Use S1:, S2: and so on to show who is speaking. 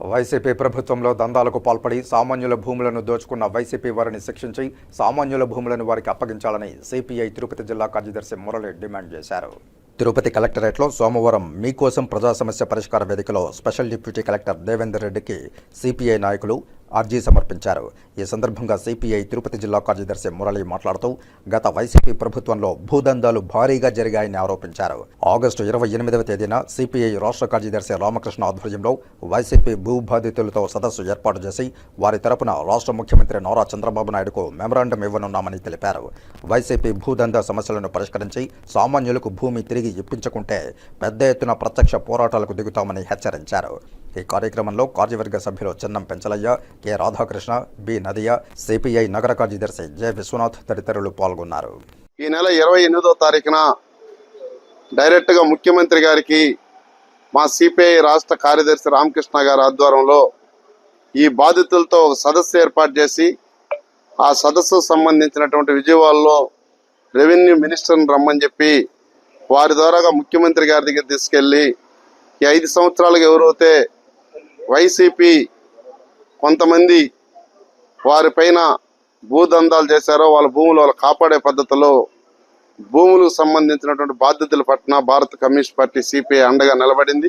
S1: YCP ప్రభుత్వంలో దందాలకు పాల్పడి సామాన్యుల భూములను దోచుకున్న వైసీపీ వారిని శిక్షించి సామాన్యుల భూములను వారికి అప్పగించాలని సిపిఐ తిరుపతి జిల్లా కార్యదర్శి మురళి డిమాండ్ చేశారు. తిరుపతి కలెక్టరేట్లో సోమవారం మీకోసం ప్రజా సమస్య పరిష్కార వేదికలో స్పెషల్ డిప్యూటీ కలెక్టర్ దేవేందర్ రెడ్డికి సిపిఐ నాయకులు అర్జీ సమర్పించారు. ఈ సందర్భంగా సిపిఐ తిరుపతి జిల్లా కార్యదర్శి మురళి మాట్లాడుతూ గత వైసీపీ ప్రభుత్వంలో భూదందాలు భారీగా జరిగాయని ఆరోపించారు. ఆగస్టు ఇరవై ఎనిమిదవ తేదీన సిపిఐ రాష్ట్ర కార్యదర్శి రామకృష్ణ ఆధ్వర్యంలో వైసీపీ భూ బాధితులతో సదస్సు ఏర్పాటు చేసి వారి తరపున రాష్ట్ర ముఖ్యమంత్రి నారా చంద్రబాబు నాయుడుకు మెమరాండం ఇవ్వనున్నామని తెలిపారు. వైసీపీ భూదందా సమస్యలను పరిష్కరించి సామాన్యులకు భూమి తిరిగి ఇప్పించకుంటే పెద్ద ఎత్తున ప్రత్యక్ష పోరాటాలకు దిగుతామని హెచ్చరించారు. ఈ కార్యక్రమంలో కార్యవర్గ సభ్యులు Chennam Penchalaiah K. Radhakrishna B. Nadiya CPI నగర కార్యదర్శి జె. విశ్వనాథ్ తదితరులు పాల్గొన్నారు.
S2: ఈ నెల ఇరవై ఎనిమిదో తారీఖున డైరెక్ట్గా ముఖ్యమంత్రి గారికి మా సిపిఐ రాష్ట్ర కార్యదర్శి రామకృష్ణ గారి ఆధ్వర్యంలో ఈ బాధితులతో ఒక సదస్సు ఏర్పాటు చేసి ఆ సదస్సు సంబంధించినటువంటి విజయవాడలో రెవెన్యూ మినిస్టర్ని రమ్మని చెప్పి వారి ద్వారాగా ముఖ్యమంత్రి గారి దగ్గర తీసుకెళ్ళి ఈ ఐదు సంవత్సరాలుగా ఎవరైతే వైసీపీ కొంతమంది వారిపైన భూదందాలు చేశారో వాళ్ళ భూములు వాళ్ళు కాపాడే పద్ధతిలో భూములకు సంబంధించినటువంటి బాధ్యతల పట్ల భారత కమ్యూనిస్ట్ పార్టీ సిపిఐ అండగా నిలబడింది.